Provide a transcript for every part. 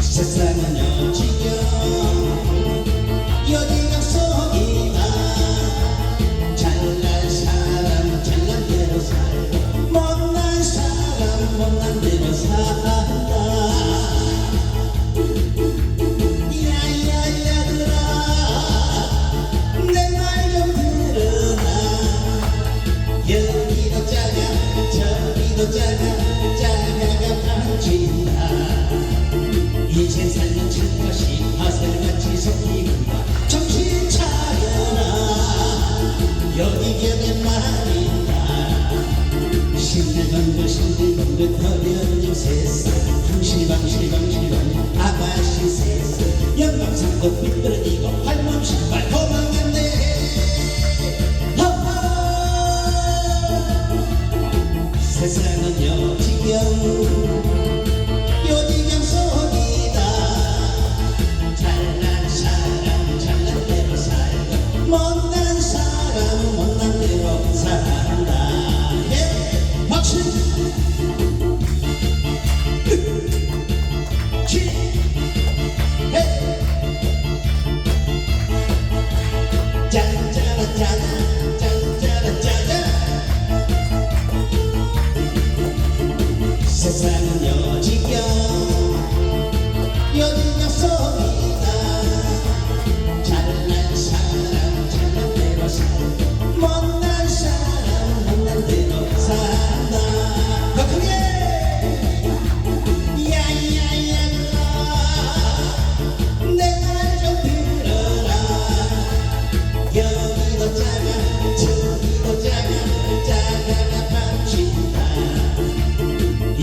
세상은 여지경 여기가 속이다 잘난 사람 잘난 대로 살고 못난 사람 못난 대로 야야야들아 반진다 이제 살면 칠것이 화살같이 섞이는가 정신 차려라. 여기 곁에 말이다. 신들건들 신들건들 버려진 세상. 방실방실방실방 아가씨 세상. 영광산도 삐뚤어지 세상은 여지경 요지경 속이다. 잘난 사람 잘난 대로 살고 못난 사람 못난 대로 산다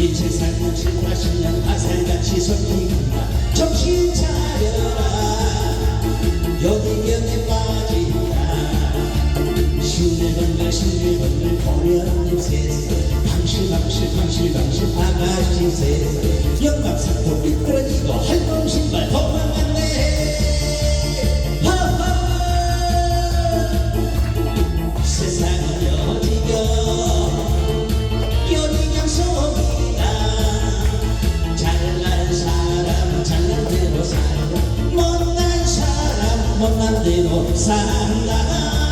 이 세상은 칠팔십년 화살같이 섞이구나 정신 차려라. 여기 면에 빠진다. 신들건들 신들건들 보려는 세상 방실 방실 방실 방실 아가씨 세상 산대로 산다.